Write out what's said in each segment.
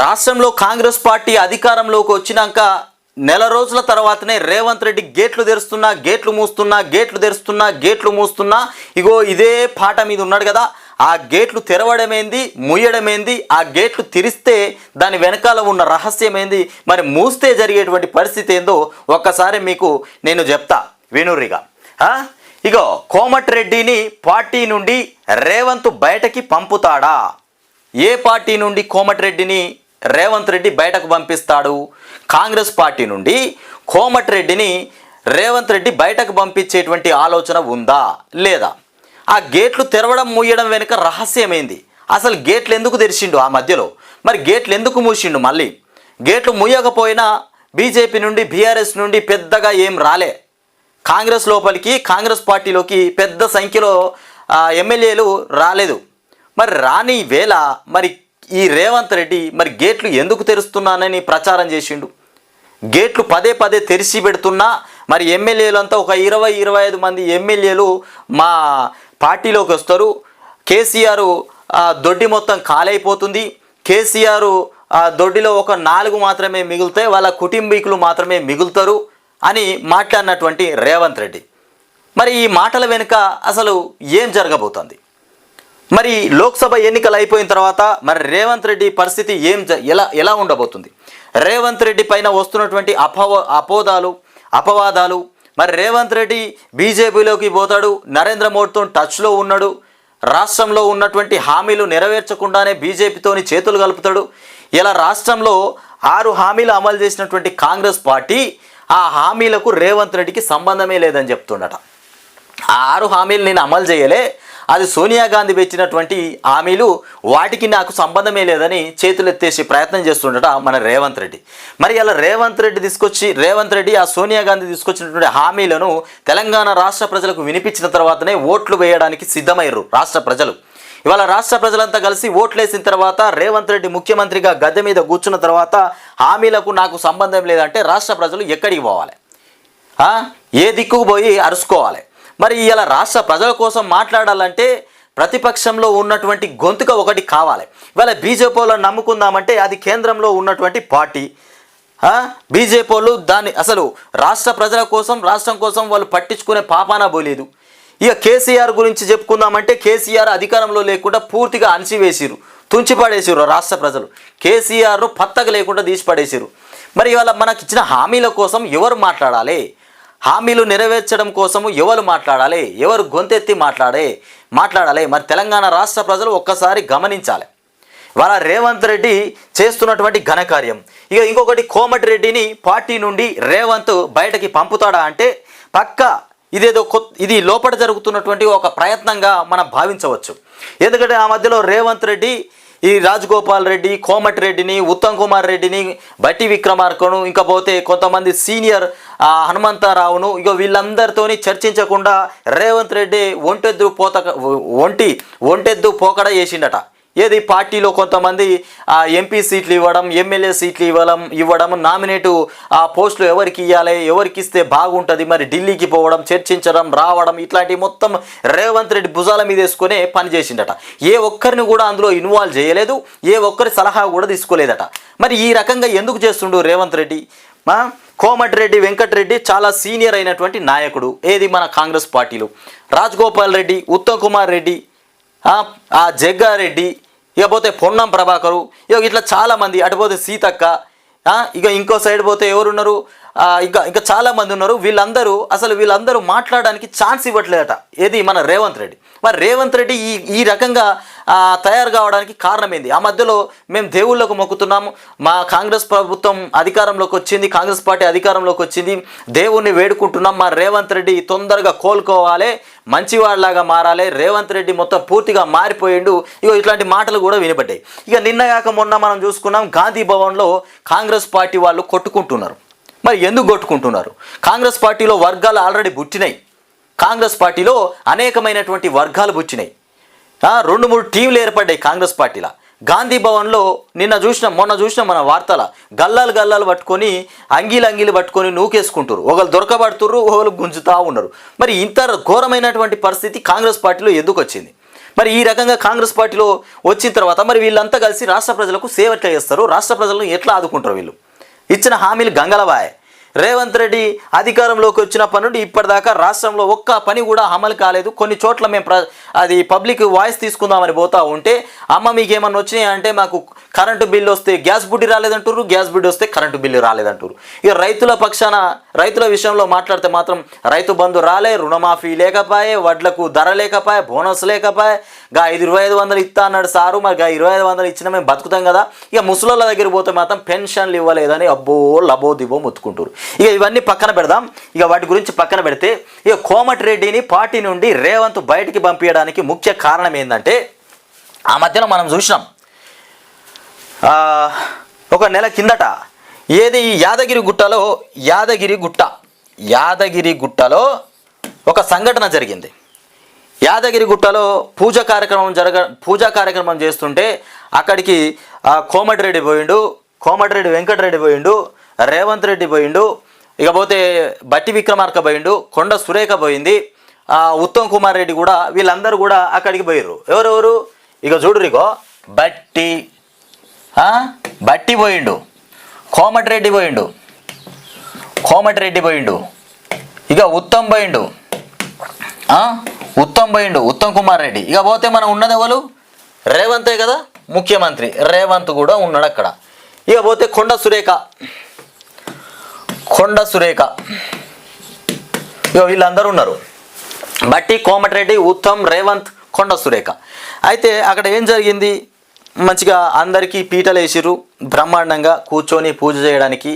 రాష్ట్రంలో కాంగ్రెస్ పార్టీ అధికారంలోకి వచ్చినాక నెల రోజుల తర్వాతనే రేవంత్ రెడ్డి గేట్లు తెరుస్తున్నా గేట్లు మూస్తున్నా గేట్లు తెరుస్తున్నా గేట్లు మూస్తున్నా ఇగో ఇదే పాట మీద ఉన్నాడు కదా. ఆ గేట్లు తెరవడమేంది ముయ్యడమేంది ఆ గేట్లు తెరిస్తే దాని వెనకాల ఉన్న రహస్యమేంది మరి మూస్తే జరిగేటువంటి పరిస్థితి ఏందో ఒక్కసారి మీకు నేను చెప్తా వినూరిగా. ఇగో కోమటిరెడ్డిని పార్టీ నుండి రేవంత్ బయటకి పంపుతాడా? ఏ పార్టీ నుండి కోమటిరెడ్డిని రేవంత్ రెడ్డి బయటకు పంపిస్తాడు. కాంగ్రెస్ పార్టీ నుండి కోమటిరెడ్డిని రేవంత్ రెడ్డి బయటకు పంపించేటువంటి ఆలోచన ఉందా? లేదా? ఆ గేట్లు తెరవడం మూయడం వెనుక రహస్యమైంది? అసలు గేట్లు ఎందుకు తెరిచిండు ఆ మధ్యలో? మరి గేట్లు ఎందుకు మూసిండు మళ్ళీ? గేట్లు మూయకపోయినా బీజేపీ నుండి బీఆర్ఎస్ నుండి పెద్దగా ఏం రాలే. కాంగ్రెస్ లోపలికి కాంగ్రెస్ పార్టీలోకి పెద్ద సంఖ్యలో ఎమ్మెల్యేలు రాలేదు. మరి రాని వేళ మరి ఈ రేవంత్ రెడ్డి మరి గేట్లు ఎందుకు తెరుస్తున్నానని ప్రచారం చేసిండు. గేట్లు పదే పదే తెరిచి పెడుతున్నా మరి ఎమ్మెల్యేలంతా ఒక ఇరవై ఇరవై ఐదు మంది ఎమ్మెల్యేలు మా పార్టీలోకి వస్తారు. కేసీఆర్ దొడ్డి మొత్తం ఖాళైపోతుంది. కేసీఆర్ దొడ్డిలో ఒక నాలుగు మాత్రమే మిగులుతాయి వాళ్ళ కుటుంబీకులు మాత్రమే మిగులుతారు అని మాట్లాడినటువంటి రేవంత్ రెడ్డి. మరి ఈ మాటల వెనుక అసలు ఏం జరగబోతుంది? మరి లోక్సభ ఎన్నికలు అయిపోయిన తర్వాత మరి రేవంత్ రెడ్డి పరిస్థితి ఏం ఎలా ఎలా ఉండబోతుంది? రేవంత్ రెడ్డి పైన వస్తున్నటువంటి అపవ అపోదాలు అపవాదాలు మరి రేవంత్ రెడ్డి బీజేపీలోకి పోతాడు నరేంద్ర మోడీతో టచ్లో ఉన్నాడు రాష్ట్రంలో ఉన్నటువంటి హామీలు నెరవేర్చకుండానే బీజేపీతోని చేతులు కలుపుతాడు. ఇలా రాష్ట్రంలో ఆరు హామీలు అమలు చేసినటువంటి కాంగ్రెస్ పార్టీ ఆ హామీలకు రేవంత్ రెడ్డికి సంబంధమే లేదని చెప్తుండట. ఆ ఆరు హామీలు నేను అమలు చేయలే అది సోనియా గాంధీ పెట్టినటువంటి హామీలు వాటికి నాకు సంబంధమే లేదని చేతులెత్తేసి ప్రయత్నం చేస్తుండట మన రేవంత్ రెడ్డి. మరి అలా రేవంత్ రెడ్డి తీసుకొచ్చి రేవంత్ రెడ్డి ఆ సోనియా గాంధీ తీసుకొచ్చినటువంటి హామీలను తెలంగాణ రాష్ట్ర ప్రజలకు వినిపించిన తర్వాతనే ఓట్లు వేయడానికి సిద్ధమయ్యారు రాష్ట్ర ప్రజలు. ఇవాళ రాష్ట్ర ప్రజలంతా కలిసి ఓట్లేసిన తర్వాత రేవంత్ రెడ్డి ముఖ్యమంత్రిగా గద్దె మీద కూర్చున్న తర్వాత హామీలకు నాకు సంబంధం లేదంటే రాష్ట్ర ప్రజలు ఎక్కడికి పోవాలి? ఏ దిక్కుకు పోయి అరుసుకోవాలి మరి ఇలా రాష్ట్ర ప్రజల కోసం మాట్లాడాలంటే ప్రతిపక్షంలో ఉన్నటువంటి గొంతుక ఒకటి కావాలి. ఇవాళ బీజేపీలో నమ్ముకుందామంటే అది కేంద్రంలో ఉన్నటువంటి పార్టీ. బీజేపీలు దాన్ని అసలు రాష్ట్ర ప్రజల కోసం రాష్ట్రం కోసం వాళ్ళు పట్టించుకునే పాపాన పోలేదు. ఇక కేసీఆర్ గురించి చెప్పుకుందామంటే కేసీఆర్ అధికారంలో లేకుండా పూర్తిగా అణిచివేసిరు తుంచిపడేసిరు రాష్ట్ర ప్రజలు. కేసీఆర్ను పత్తగా లేకుండా తీసి పడేసిరు మరి ఇవాళ మనకి ఇచ్చిన హామీల కోసం ఎవరు మాట్లాడాలి? హామీలు నెరవేర్చడం కోసము ఎవరు మాట్లాడాలి? ఎవరు గొంతెత్తి మాట్లాడే మాట్లాడాలి? మరి తెలంగాణ రాష్ట్ర ప్రజలు ఒక్కసారి గమనించాలి. వాళ్ళ రేవంత్ రెడ్డి చేస్తున్నటువంటి ఘనకార్యం ఇక ఇంకొకటి కోమటిరెడ్డిని పార్టీ నుండి రేవంత్ బయటకి పంపుతాడా అంటే పక్క ఇదేదో కొత్త ఇది లోపల జరుగుతున్నటువంటి ఒక ప్రయత్నంగా మనం భావించవచ్చు. ఎందుకంటే ఆ మధ్యలో రేవంత్ రెడ్డి ఈ రాజగోపాల్ రెడ్డి కోమటిరెడ్డిని ఉత్తమ్ కుమార్ రెడ్డిని బట్టి విక్రమార్కను ఇంకపోతే కొంతమంది సీనియర్ హనుమంతరావును ఇక వీళ్ళందరితోని చర్చించకుండా రేవంత్ రెడ్డి ఒంటెద్దు పోత ఒంటి ఒంటెద్దు పోకడ చేసిండట. ఏది పార్టీలో కొంతమంది ఆ ఎంపీ సీట్లు ఇవ్వడం ఎమ్మెల్యే సీట్లు ఇవ్వడం ఇవ్వడం నామినేటు ఆ పోస్టులు ఎవరికి ఇవ్వాలి ఎవరికి ఇస్తే బాగుంటుంది మరి ఢిల్లీకి పోవడం చర్చించడం రావడం ఇట్లాంటి మొత్తం రేవంత్ రెడ్డి భుజాల మీద వేసుకునే పని చేసిండట. ఏ ఒక్కరిని కూడా అందులో ఇన్వాల్వ్ చేయలేదు ఏ ఒక్కరి సలహా కూడా తీసుకోలేదట. మరి ఈ రకంగా ఎందుకు చేస్తుండు రేవంత్ రెడ్డి? మా కోమటిరెడ్డి వెంకటరెడ్డి చాలా సీనియర్ అయినటువంటి నాయకుడు. ఏది మన కాంగ్రెస్ పార్టీలో? రాజగోపాల్ రెడ్డి ఉత్తమ్ కుమార్ రెడ్డి ఆ, జగ్గారెడ్డి ఇకపోతే పొన్నం ప్రభాకరు ఇక ఇట్లా చాలామంది అటు పోతే సీతక్క ఇక ఇంకో సైడ్ పోతే ఎవరున్నారు? ఇంకా ఇంకా చాలామంది ఉన్నారు. వీళ్ళందరూ అసలు వీళ్ళందరూ మాట్లాడడానికి ఛాన్స్ ఇవ్వట్లేదట. ఏది? మన రేవంత్ రెడ్డి. మరి రేవంత్ రెడ్డి ఈ ఈ రకంగా తయారు కావడానికి కారణం ఏంది ఆ మధ్యలో మేము దేవుళ్ళకు మొక్కుతున్నాము. మా కాంగ్రెస్ ప్రభుత్వం అధికారంలోకి వచ్చింది కాంగ్రెస్ పార్టీ అధికారంలోకి వచ్చింది. దేవుణ్ణి వేడుకుంటున్నాం. మా రేవంత్ రెడ్డి తొందరగా కోలుకోవాలి. మంచివాడిలాగా మారాలి. రేవంత్ రెడ్డి మొత్తం పూర్తిగా మారిపోయిండు. ఇగో ఇట్లాంటి మాటలు కూడా వినబడ్డాయి. ఇక నిన్నగాక మొన్న మనం చూసుకున్నాం గాంధీ భవన్లో కాంగ్రెస్ పార్టీ వాళ్ళు కొట్టుకుంటున్నారు. మరి ఎందుకు కొట్టుకుంటున్నారు? కాంగ్రెస్ పార్టీలో వర్గాలు ఆల్రెడీ బుట్టినాయి కాంగ్రెస్ పార్టీలో అనేకమైనటువంటి వర్గాలు బుచ్చినాయి రెండు మూడు టీంలు ఏర్పడ్డాయి కాంగ్రెస్ పార్టీలో. గాంధీ భవన్లో నిన్న చూసిన మొన్న చూసిన మన వార్తల గల్లాలు గల్లాలు పట్టుకొని అంగీలు అంగీలు పట్టుకొని నూకేసుకుంటారు ఒకళ్ళు దొరకబడుతుర్రు ఒకళ్ళు గుంజుతూ ఉన్నారు మరి ఇంత ఘోరమైనటువంటి పరిస్థితి కాంగ్రెస్ పార్టీలో ఎందుకు వచ్చింది? మరి ఈ రకంగా కాంగ్రెస్ పార్టీలో వచ్చిన తర్వాత మరి వీళ్ళంతా కలిసి రాష్ట్ర ప్రజలకు సేవ ఎట్లా చేస్తారు? రాష్ట్ర ప్రజలను ఎట్లా ఆదుకుంటారు వీళ్ళు? ఇచ్చిన హామీలు గంగలవాయ్. రేవంత్ రెడ్డి అధికారంలోకి వచ్చినప్పటి నుండి ఇప్పటిదాకా రాష్ట్రంలో ఒక్క పని కూడా అమలు కాలేదు. కొన్ని చోట్ల మేము ప్ర అది పబ్లిక్ వాయిస్ తీసుకుందామని పోతా ఉంటే అమ్మ మీకు ఏమన్నా వచ్చినాయి అంటే మాకు కరెంటు బిల్లు వస్తే గ్యాస్ బుడ్డి రాలేదంటారు గ్యాస్ బిల్లు వస్తే కరెంటు బిల్లు రాలేదంటారు ఇక రైతుల పక్షాన రైతుల విషయంలో మాట్లాడితే మాత్రం రైతు బంధు రాలే రుణమాఫీ లేకపోయే వడ్లకు ధర లేకపోయే బోనస్ లేకపోయే గా ఐదు ఇరవై ఐదు వందలు ఇస్తా అన్నాడు సారు. మరి గా ఇరవై ఐదు వందలు ఇచ్చినా మేము బతుకుతాం కదా. ఇక ముసలోళ్ళ దగ్గర పోతే మాత్రం పెన్షన్లు ఇవ్వలేదని అబ్బో లబో దిబో ముత్తుకుంటారు ఇక ఇవన్నీ పక్కన పెడదాం. ఇక వాటి గురించి పక్కన పెడితే ఇక కోమటిరెడ్డిని పార్టీ నుండి రేవంత్ బయటికి పంపించడానికి ముఖ్య కారణం ఏంటంటే ఆ మధ్యన మనం చూసినాం. ఒక నెల కిందట ఏది ఈ యాదగిరి గుట్టలో యాదగిరి గుట్ట యాదగిరి గుట్టలో ఒక సంఘటన జరిగింది. యాదగిరి గుట్టలో పూజ కార్యక్రమం జరగ పూజా కార్యక్రమం చేస్తుంటే అక్కడికి కోమటిరెడ్డి పోయిండు కోమటిరెడ్డి వెంకటరెడ్డి పోయిండు రేవంత్ రెడ్డి పోయిండు ఇకపోతే బట్టి విక్రమార్క పోయిండు కొండ సురేఖ పోయింది ఉత్తమ్ కుమార్ రెడ్డి కూడా వీళ్ళందరూ కూడా అక్కడికి పోయిర్రు. ఎవరెవరు? ఇక చూడురిగో బట్టి బట్టి పోయిండు కోమటిరెడ్డి పోయిండు కోమటిరెడ్డి పోయిండు ఇక ఉత్తమ్ పోయిండు ఉత్తమ్ పోయిండు ఉత్తమ్ కుమార్ రెడ్డి. ఇక పోతే మనం ఉన్నది ఎవరు? రేవంతే కదా? ముఖ్యమంత్రి. రేవంత్ కూడా ఉన్నాడు అక్కడ. ఇక పోతే కొండ సురేఖ. కొండ సురేఖ. ఇక వీళ్ళందరూ ఉన్నారు. బట్టి కోమటిరెడ్డి ఉత్తమ్ రేవంత్ కొండ సురేఖ. అయితే అక్కడ ఏం జరిగింది? మంచిగా అందరికీ పీటలు వేసిర్రు. బ్రహ్మాండంగా కూర్చొని పూజ చేయడానికి.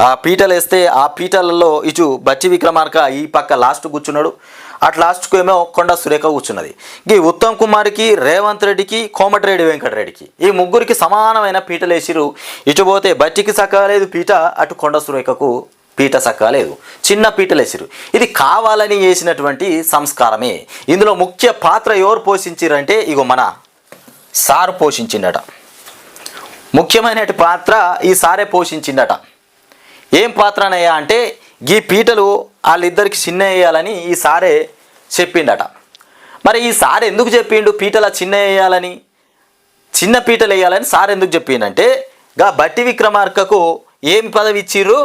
ఆ పీటలు వేస్తే ఆ పీటలలో ఇటు బట్టి విక్రమార్క ఈ పక్క లాస్ట్ కూర్చున్నాడు. అటు లాస్ట్కు ఏమో కొండ సురేఖ కూర్చున్నది. ఈ ఉత్తమ్ కుమార్కి రేవంత్ రెడ్డికి కోమటిరెడ్డి వెంకటరెడ్డికి ఈ ముగ్గురికి సమానమైన పీటలు వేసిర్రు ఇటు పోతే బట్టికి సక్కలేదు పీట అటు కొండ సురేఖకు పీట సక్కలేదు చిన్న పీటలు వేసిరు ఇది కావాలని వేసినటువంటి సంస్కారమే. ఇందులో ముఖ్య పాత్ర ఎవరు పోషించారంటే ఇగో మన సారు పోషించిండట. ముఖ్యమైన పాత్ర ఈ సారే పోషించిండట. ఏం పాత్రనయ్యా అంటే ఈ పీటలు వాళ్ళిద్దరికి చిన్న వేయాలని ఈ సారే చెప్పిండట. మరి ఈ సార్ ఎందుకు చెప్పిండు? పీటల చిన్న వేయాలని చిన్న పీటలు వేయాలని సార్ ఎందుకు చెప్పిండంటే గా బట్టి విక్రమార్కకు ఏం పదవి ఇచ్చిర్రు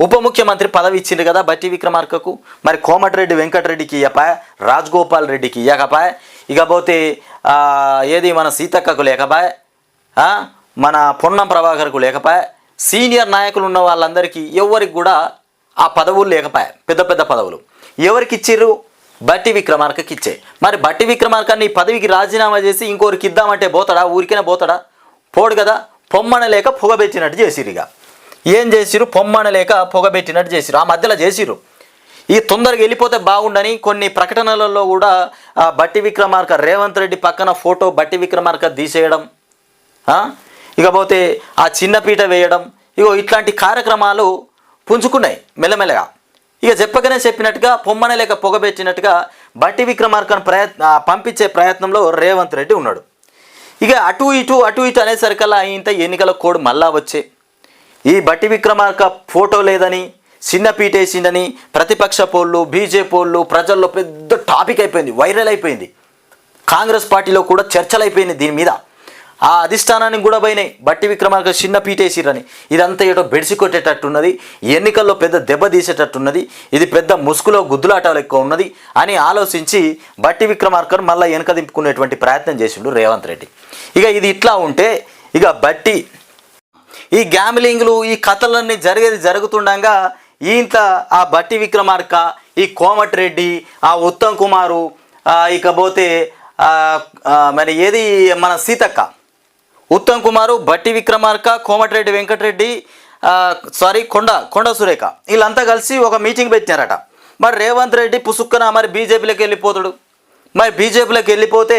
ఉప ముఖ్యమంత్రి పదవి ఇచ్చింది కదా బట్టి విక్రమార్కకు. మరి కోమటిరెడ్డి వెంకటరెడ్డికి ఇయ్యపాయ రాజగోపాల్ రెడ్డికి ఇయ్యకపాయ ఇకపోతే ఏది మన సీతక్కకు లేకపాయ మన పొన్నం ప్రభాకర్కు లేకపాయ సీనియర్ నాయకులు ఉన్న వాళ్ళందరికీ ఎవరికి కూడా ఆ పదవులు లేకపోయా? పెద్ద పెద్ద పదవులు. ఎవరికి ఇచ్చిర్రు బట్టి విక్రమార్కకి ఇచ్చే మరి బట్టి విక్రమార్కాన్ని ఈ పదవికి రాజీనామా చేసి ఇంకోరికి ఇద్దామంటే పోతాడా? ఊరికైనా పోతాడా? పోడు కదా. పొమ్మనలేక పొగబెట్టినట్టు చేసిరు ఇక. ఏం చేసిరు పొమ్మన లేక పొగబెట్టినట్టు చేసిరు ఆ మధ్యలో చేసిరు ఈ తొందరగా వెళ్ళిపోతే బాగుండని కొన్ని ప్రకటనలలో కూడా ఆ, బట్టి విక్రమార్క రేవంత్ రెడ్డి పక్కన ఫోటో బట్టి విక్రమార్క తీసేయడం ఇకపోతే ఆ చిన్న పీట వేయడం ఇగో ఇట్లాంటి కార్యక్రమాలు పుంజుకున్నాయి మెల్లమెల్లగా. ఇక చెప్పకనే చెప్పినట్టుగా పొమ్మన లేక పొగబెట్టినట్టుగా బట్టి విక్రమార్కను ప్రయత్న పంపించే ప్రయత్నంలో రేవంత్ రెడ్డి ఉన్నాడు. ఇక అటు ఇటు అటు ఇటు అనేసరికల్లా ఇంత ఎన్నికల కోడ్ మళ్ళా వచ్చే. ఈ బట్టి విక్రమార్క ఫోటో లేదని చిన్న పీటేసిందని ప్రతిపక్ష పోళ్ళు బీజేపీ పోళ్ళు ప్రజల్లో పెద్ద టాపిక్ అయిపోయింది వైరల్ అయిపోయింది. కాంగ్రెస్ పార్టీలో కూడా చర్చలు అయిపోయింది దీని మీద. ఆ అధిష్టానానికి కూడా పోయినాయి. బట్టి విక్రమార్క చిన్న పీటేసిరని ఇదంతా ఏటో బెడిసి కొట్టేటట్టున్నది ఎన్నికల్లో పెద్ద దెబ్బ తీసేటట్టున్నది. ఇది పెద్ద ముసుగులో గుద్దులాటాలు ఎక్కువ ఉన్నది అని ఆలోచించి బట్టి విక్రమార్కను మళ్ళీ వెనక దింపుకునేటువంటి ప్రయత్నం చేసిండు రేవంత్ రెడ్డి. ఇక ఇది ఇట్లా ఉంటే ఇక బట్టి ఈ గ్యామ్లింగ్లు ఈ కథలన్నీ జరిగేది జరుగుతుండగా ఈంత ఆ బట్టి విక్రమార్క ఈ కోమటిరెడ్డి ఆ ఉత్తమ్ కుమారు ఇకపోతే మరి ఏది మన సీతక్క ఉత్తమ్ కుమారు బట్టి విక్రమార్క కోమటిరెడ్డి వెంకటరెడ్డి సారీ కొండ కొండ సురేఖ. వీళ్ళంతా కలిసి ఒక మీటింగ్ పెట్టినారట. మరి రేవంత్ రెడ్డి పుసుక్కన మరి బీజేపీలోకి వెళ్ళిపోతాడు. మరి బీజేపీలోకి వెళ్ళిపోతే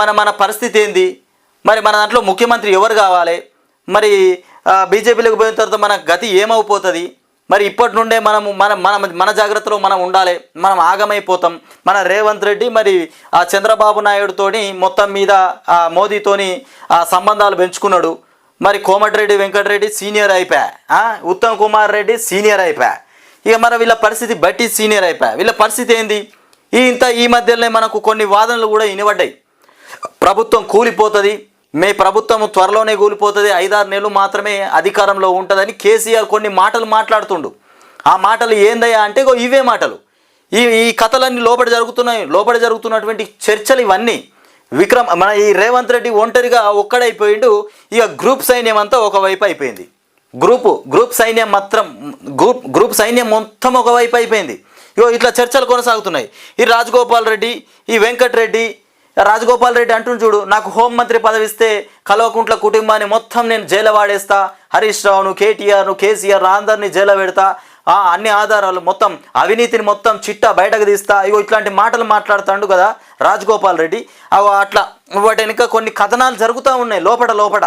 మన మన పరిస్థితి ఏంది? మరి మన దాంట్లో ముఖ్యమంత్రి ఎవరు కావాలి? మరి బీజేపీలోకి పోయిన తర్వాత మన గతి ఏమైపోతుంది మరి ఇప్పటి నుండే మనము మన మన మన జాగ్రత్తలో మనం ఉండాలి మనం ఆగమైపోతాం. మన రేవంత్ రెడ్డి మరి ఆ చంద్రబాబు నాయుడుతోని మొత్తం మీద ఆ మోదీతోని ఆ సంబంధాలు పెంచుకున్నాడు. మరి కోమటిరెడ్డి వెంకటరెడ్డి సీనియర్ అయిపోయా? ఉత్తమ్ కుమార్ రెడ్డి సీనియర్ అయిపోయా? ఇక మన వీళ్ళ పరిస్థితి బట్టి సీనియర్ అయిపోయా? వీళ్ళ పరిస్థితి ఏంది? ఈ ఇంత ఈ మధ్యలోనే మనకు కొన్ని వాదనలు కూడా వినబడ్డాయి. ప్రభుత్వం కూలిపోతుంది మే ప్రభుత్వం త్వరలోనే కూలిపోతుంది. ఐదారు నెలలు మాత్రమే అధికారంలో ఉంటుందని కేసీఆర్ కొన్ని మాటలు మాట్లాడుతుండు. ఆ మాటలు ఏందయ్యా అంటే ఇవే మాటలు. ఈ ఈ కథలన్నీ లోపల జరుగుతున్నాయి. లోపల జరుగుతున్నటువంటి చర్చలు ఇవన్నీ. విక్రమ్ మన ఈ రేవంత్ రెడ్డి ఒంటరిగా ఒక్కడైపోయిండు. ఇక గ్రూప్ సైన్యం అంతా ఒకవైపు అయిపోయింది. గ్రూపు గ్రూప్ సైన్యం మాత్రం గ్రూప్ గ్రూప్ సైన్యం మొత్తం ఒకవైపు అయిపోయింది. ఇగో ఇట్లా చర్చలు కొనసాగుతున్నాయి. ఈ రాజగోపాల్ రెడ్డి ఈ వెంకట్ రెడ్డి రాజగోపాల్ రెడ్డి అంటున్న చూడు నాకు హోంమంత్రి పదవి ఇస్తే కల్వకుంట్ల కుటుంబాన్ని మొత్తం నేను జైలు వాడేస్తా. హరీష్ రావును కేటీఆర్ను కేసీఆర్ అందరినీ జైలు పెడతా. ఆ, అన్ని ఆధారాలు మొత్తం అవినీతిని మొత్తం చిట్టా బయటకు తీస్తా. ఇగో ఇట్లాంటి మాటలు మాట్లాడుతాడు కదా రాజగోపాల్ రెడ్డి. అవి అట్లా వాటి వెనుక కొన్ని కథనాలు జరుగుతూ ఉన్నాయి లోపట లోపట.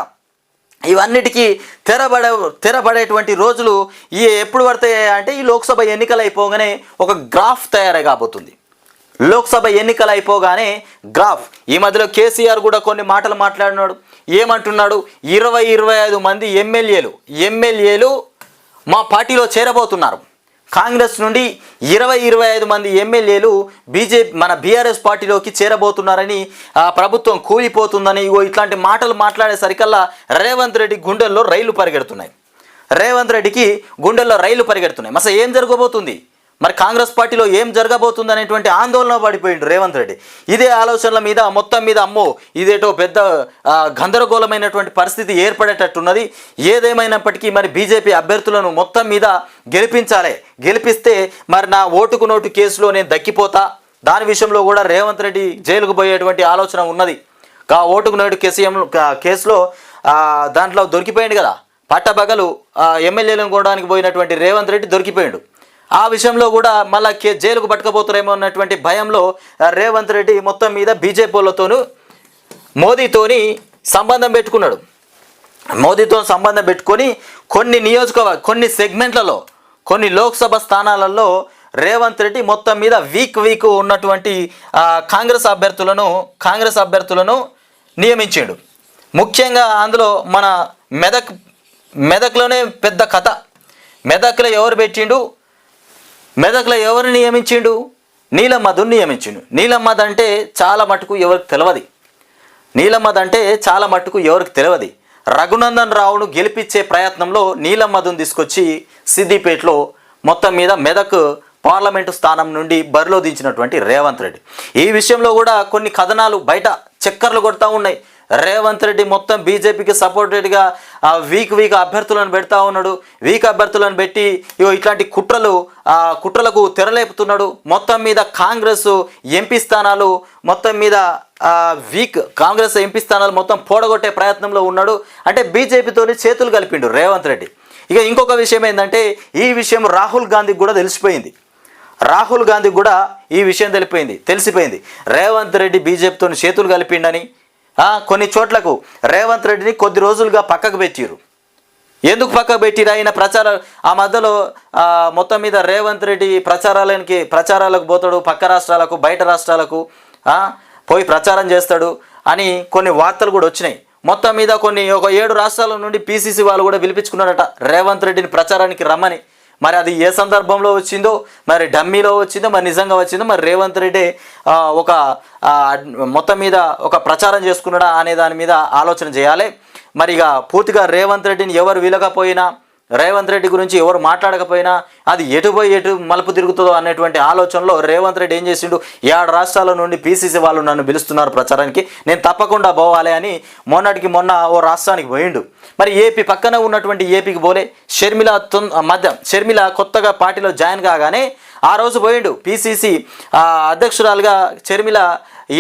ఇవన్నిటికీ తెరబడే తెరబడేటువంటి రోజులు ఈ ఎప్పుడు పడతాయి అంటే ఈ లోక్సభ ఎన్నికలు అయిపోగానే ఒక గ్రాఫ్ తయారై కాబోతుంది. లోక్సభ ఎన్నికలు అయిపోగానే గ్రాఫ్. ఈ మధ్యలో కేసీఆర్ కూడా కొన్ని మాటలు మాట్లాడినాడు. ఏమంటున్నాడు? ఇరవై ఇరవై ఐదు మంది ఎమ్మెల్యేలు ఎమ్మెల్యేలు మా పార్టీలో చేరబోతున్నారు. కాంగ్రెస్ నుండి ఇరవై ఇరవై ఐదు మంది ఎమ్మెల్యేలు బీజేపీ మన బీఆర్ఎస్ పార్టీలోకి చేరబోతున్నారని ఆ ప్రభుత్వం కూలిపోతుందని ఇగో ఇట్లాంటి మాటలు మాట్లాడేసరికల్లా రేవంత్ రెడ్డి గుండెల్లో రైలు పరిగెడుతున్నాయి. రేవంత్ రెడ్డికి గుండెల్లో రైలు పరిగెడుతున్నాయి. అసలు ఏం జరగబోతుంది? మరి కాంగ్రెస్ పార్టీలో ఏం జరగబోతుంది అనేటువంటి ఆందోళన పడిపోయిండు రేవంత్ రెడ్డి. ఇదే ఆలోచనల మీద మొత్తం మీద అమ్మో ఇదేటో పెద్ద గందరగోళమైనటువంటి పరిస్థితి ఏర్పడేటట్టున్నది. ఏదేమైనప్పటికీ మరి బీజేపీ అభ్యర్థులను మొత్తం మీద గెలిపించాలి. గెలిపిస్తే మరి నా ఓటుకు నోటు కేసులో నేను దక్కిపోతా. దాని విషయంలో కూడా రేవంత్ రెడ్డి జైలుకు పోయేటువంటి ఆలోచన ఉన్నది. కా ఓటుకు నోటు కేసీఎం కేసులో దాంట్లో దొరికిపోయింది కదా. పట్టబగలు ఎమ్మెల్యేలను కొనడానికి పోయినటువంటి రేవంత్ రెడ్డి దొరికిపోయాడు. ఆ విషయంలో కూడా మళ్ళా కే జైలుకు పట్టుకపోతారేమో అన్నటువంటి భయంలో రేవంత్ రెడ్డి మొత్తం మీద బీజేపీలతోనూ మోదీతోని సంబంధం పెట్టుకున్నాడు. మోదీతో సంబంధం పెట్టుకొని కొన్ని నియోజకవర్గ కొన్ని సెగ్మెంట్లలో కొన్ని లోక్సభ స్థానాలలో రేవంత్ రెడ్డి మొత్తం మీద వీక్ వీక్ ఉన్నటువంటి కాంగ్రెస్ అభ్యర్థులను కాంగ్రెస్ అభ్యర్థులను నియమించాడు. ముఖ్యంగా అందులో మన మెదక్ మెదక్లోనే పెద్ద కథ. మెదక్లో ఎవరు పెట్టిండు? మెదక్లో ఎవరిని నియమించిండు? నీలమ్మధుని నియమించిండు. నీలమ్మద్ అంటే చాలా మటుకు ఎవరికి తెలియదు నీలమ్మద్ అంటే చాలా మట్టుకు ఎవరికి తెలియదు రఘునందన్ రావును గెలిపించే ప్రయత్నంలో నీలమ్మధుని తీసుకొచ్చి సిద్దిపేటలో మొత్తం మీద మెదక్ పార్లమెంటు స్థానం నుండి బరిలో దించినటువంటి రేవంత్ రెడ్డి. ఈ విషయంలో కూడా కొన్ని కథనాలు బయట చక్కర్లు కొడతా ఉన్నాయి. రేవంత్ రెడ్డి మొత్తం బీజేపీకి సపోర్టెడ్గా వీక్ వీక్ అభ్యర్థులను పెడతా ఉన్నాడు. వీక్ అభ్యర్థులను పెట్టి ఇగో ఇట్లాంటి కుట్రలు కుట్రలకు తెరలేపుతున్నాడు. మొత్తం మీద కాంగ్రెస్ ఎంపీ స్థానాలు మొత్తం మీద వీక్ కాంగ్రెస్ ఎంపీ స్థానాలు మొత్తం పోడగొట్టే ప్రయత్నంలో ఉన్నాడు. అంటే బీజేపీతోని చేతులు కలిపిండు రేవంత్ రెడ్డి. ఇక ఇంకొక విషయం ఏంటంటే ఈ విషయం రాహుల్ గాంధీకి కూడా తెలిసిపోయింది. రాహుల్ గాంధీ కూడా ఈ విషయం తెలిపోయింది తెలిసిపోయింది. రేవంత్ రెడ్డి బీజేపీతో చేతులు కలిపిండని కొన్ని చోట్లకు రేవంత్ రెడ్డిని కొద్ది రోజులుగా పక్కకు పెట్టిరు. ఎందుకు పక్కకు పెట్టిరు? ఆయన ప్రచార ఆ మధ్యలో మొత్తం మీద రేవంత్ రెడ్డి ప్రచారాలకి ప్రచారాలకు పోతాడు పక్క రాష్ట్రాలకు బయట రాష్ట్రాలకు పోయి ప్రచారం చేస్తాడు అని కొన్ని వార్తలు కూడా వచ్చినాయి. మొత్తం మీద కొన్ని ఒక ఏడు రాష్ట్రాల నుండి పీసీసీ వాళ్ళు కూడా పిలిపించుకున్నారట రేవంత్ రెడ్డిని ప్రచారానికి రమ్మని. మరి అది ఏ సందర్భంలో వచ్చిందో మరి డమ్మీలో వచ్చిందో మరి నిజంగా వచ్చిందో మరి రేవంత్ రెడ్డి ఒక మొత్తం మీద ఒక ప్రచారం చేసుకున్నాడా అనే దాని మీద ఆలోచన చేయాలి. మరి ఇక పూర్తిగా రేవంత్ రెడ్డిని ఎవరు వీలకపోయినా రేవంత్ రెడ్డి గురించి ఎవరు మాట్లాడకపోయినా అది ఎటుపోయి ఎటు మలుపు తిరుగుతుందో అనేటువంటి ఆలోచనలో రేవంత్ రెడ్డి ఏం చేసిండు? ఏడు రాష్ట్రాల నుండి పీసీసీ వాళ్ళు నన్ను పిలుస్తున్నారు ప్రచారానికి. నేను తప్పకుండా పోవాలి అని మొన్నటికి మొన్న ఓ రాష్ట్రానికి పోయిండు. మరి ఏపీ పక్కన ఉన్నటువంటి ఏపీకి పోలే. షర్మిల మధ్య షర్మిల కొత్తగా పార్టీలో జాయిన్ కాగానే ఆ రోజు పోయిండు. పీసీసీ అధ్యక్షురాలుగా షర్మిల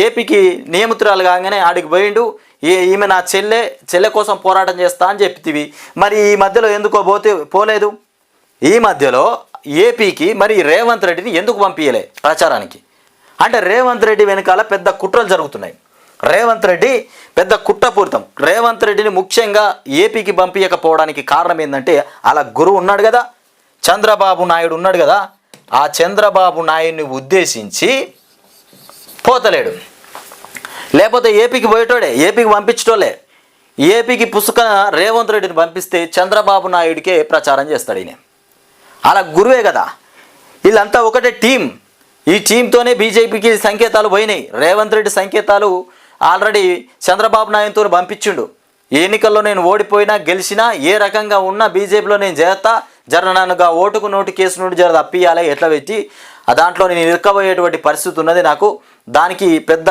ఏపీకి నియమితురాలు కాగానే ఆడికి పోయిండు. ఈమె నా చెల్లె చెల్లె కోసం పోరాటం చేస్తా అని చెప్తివి మరి ఈ మధ్యలో ఎందుకో పోతే పోలేదు? ఈ మధ్యలో ఏపీకి మరి రేవంత్ రెడ్డిని ఎందుకు పంపించలే ప్రచారానికి? అంటే రేవంత్ రెడ్డి వెనకాల పెద్ద కుట్రలు జరుగుతున్నాయి. రేవంత్ రెడ్డి పెద్ద కుట్రపూరితం రేవంత్ రెడ్డిని ముఖ్యంగా ఏపీకి పంపించకపోవడానికి కారణం ఏంటంటే అలా గురువు ఉన్నాడు కదా. చంద్రబాబు నాయుడు ఉన్నాడు కదా. ఆ చంద్రబాబు నాయుడిని ఉద్దేశించి పోతలేడు. లేకపోతే ఏపీకి పోయేటోడే ఏపీకి పంపించటోలే ఏపీకి పుసుక రేవంత్ రెడ్డిని పంపిస్తే చంద్రబాబు నాయుడికే ప్రచారం చేస్తాడు ఈయన. అలా గురువే కదా. వీళ్ళంతా ఒకటే టీం ఈ టీంతోనే బీజేపీకి సంకేతాలు పోయినాయి. రేవంత్ రెడ్డి సంకేతాలు ఆల్రెడీ చంద్రబాబు నాయుడుతో పంపించిండు. ఈ ఎన్నికల్లో నేను ఓడిపోయినా గెలిచినా ఏ రకంగా ఉన్నా బీజేపీలో నేను చేస్తా జరనగా నన్నుగా ఓటుకు నోటు కేసు నుండి జర తప్పియాలి ఎట్లా పెట్టి దాంట్లో నేను ఇరుక్కబోయేటువంటి పరిస్థితి ఉన్నది నాకు. దానికి పెద్ద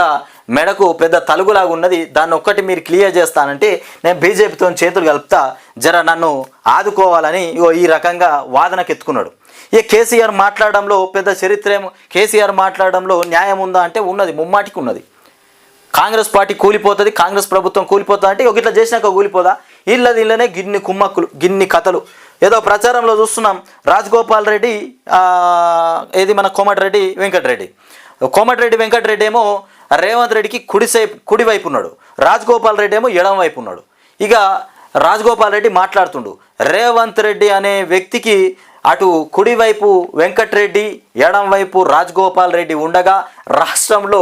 మెడకు పెద్ద తలుగులాగా ఉన్నది. దాన్ని ఒక్కటి మీరు క్లియర్ చేస్తానంటే నేను బీజేపీతో చేతులు కలుపుతా జర నన్ను ఆదుకోవాలని ఈ రకంగా వాదనకెత్తుకున్నాడు. ఇక కేసీఆర్ మాట్లాడడంలో పెద్ద చరిత్ర ఏమో కేసీఆర్ మాట్లాడడంలో న్యాయం ఉందా అంటే ఉన్నది ముమ్మాటికి ఉన్నది. కాంగ్రెస్ పార్టీ కూలిపోతుంది కాంగ్రెస్ ప్రభుత్వం కూలిపోతుంది అంటే ఒక ఇట్లా చేసినాక కూలిపోదా? ఇళ్ళది ఇళ్ళనే గిన్ని కుమ్మక్కులు గిన్ని కథలు. ఏదో ప్రచారంలో చూస్తున్నాం రాజగోపాల్ రెడ్డి ఏది మన కోమటిరెడ్డి వెంకటరెడ్డి. కోమటిరెడ్డి వెంకటరెడ్డి ఏమో రేవంత్ రెడ్డికి కుడిసై కుడివైపు ఉన్నాడు. రాజగోపాల్ రెడ్డి ఏమో ఎడం వైపు ఉన్నాడు. ఇక రాజగోపాల్ రెడ్డి మాట్లాడుతుండు. రేవంత్ రెడ్డి అనే వ్యక్తికి అటు కుడివైపు వెంకట్రెడ్డి ఎడంవైపు రాజగోపాల్ రెడ్డి ఉండగా రాష్ట్రంలో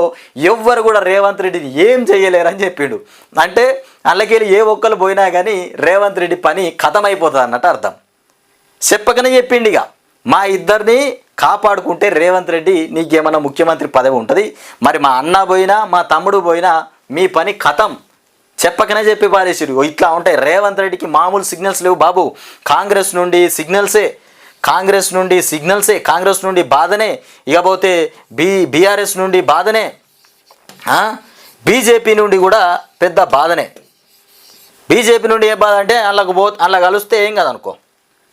ఎవ్వరు కూడా రేవంత్ రెడ్డిని ఏం చేయలేరని చెప్పిండు. అంటే అందులోకెళ్ళి ఏ ఒక్కరు పోయినా కానీ రేవంత్ రెడ్డి పని కథమైపోతుంది అన్నట్టు అర్థం. చెప్పకనే చెప్పిండు ఇక. మా ఇద్దరిని కాపాడుకుంటే రేవంత్ రెడ్డి నీకేమన్నా ముఖ్యమంత్రి పదవి ఉంటుంది. మరి మా అన్న పోయినా మా తమ్ముడు పోయినా మీ పని ఖతం చెప్పకనే చెప్పి పారేసిరు ఇట్లా ఉంటాయి రేవంత్ రెడ్డికి మామూలు సిగ్నల్స్ లేవు బాబు. కాంగ్రెస్ నుండి సిగ్నల్సే. కాంగ్రెస్ నుండి సిగ్నల్సే. కాంగ్రెస్ నుండి బాధనే. ఇకపోతే బీ బీఆర్ఎస్ నుండి బాధనే. బీజేపీ నుండి కూడా పెద్ద బాధనే. బీజేపీ నుండి ఏ బాధ అంటే అందులోకి పో అలా కలిస్తే ఏం కదనుకో.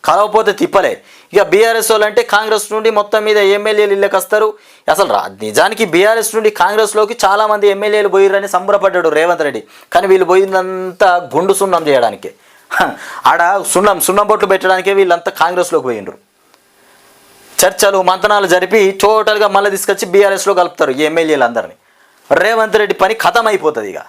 కలవపోతే తిప్పలే. ఇక బీఆర్ఎస్ వాళ్ళు అంటే కాంగ్రెస్ నుండి మొత్తం మీద ఎమ్మెల్యేలు ఇళ్ళకి వస్తారు. అసలు రా నిజానికి బీఆర్ఎస్ నుండి కాంగ్రెస్లోకి చాలామంది ఎమ్మెల్యేలు పోయిరని సంబరపడ్డాడు రేవంత్ రెడ్డి. కానీ వీళ్ళు పోయిందంతా గుండు సున్నం చేయడానికి. ఆడ సున్నం సున్నం బొట్లు పెట్టడానికే వీళ్ళంతా కాంగ్రెస్లోకి పోయిండ్రు. చర్చలు మంతనాలు జరిపి టోటల్గా మళ్ళీ తీసుకొచ్చి బీఆర్ఎస్లో కలుపుతారు ఈ ఎమ్మెల్యేలు అందరినీ రేవంత్ రెడ్డి పని ఖతం అయిపోతుంది ఇక.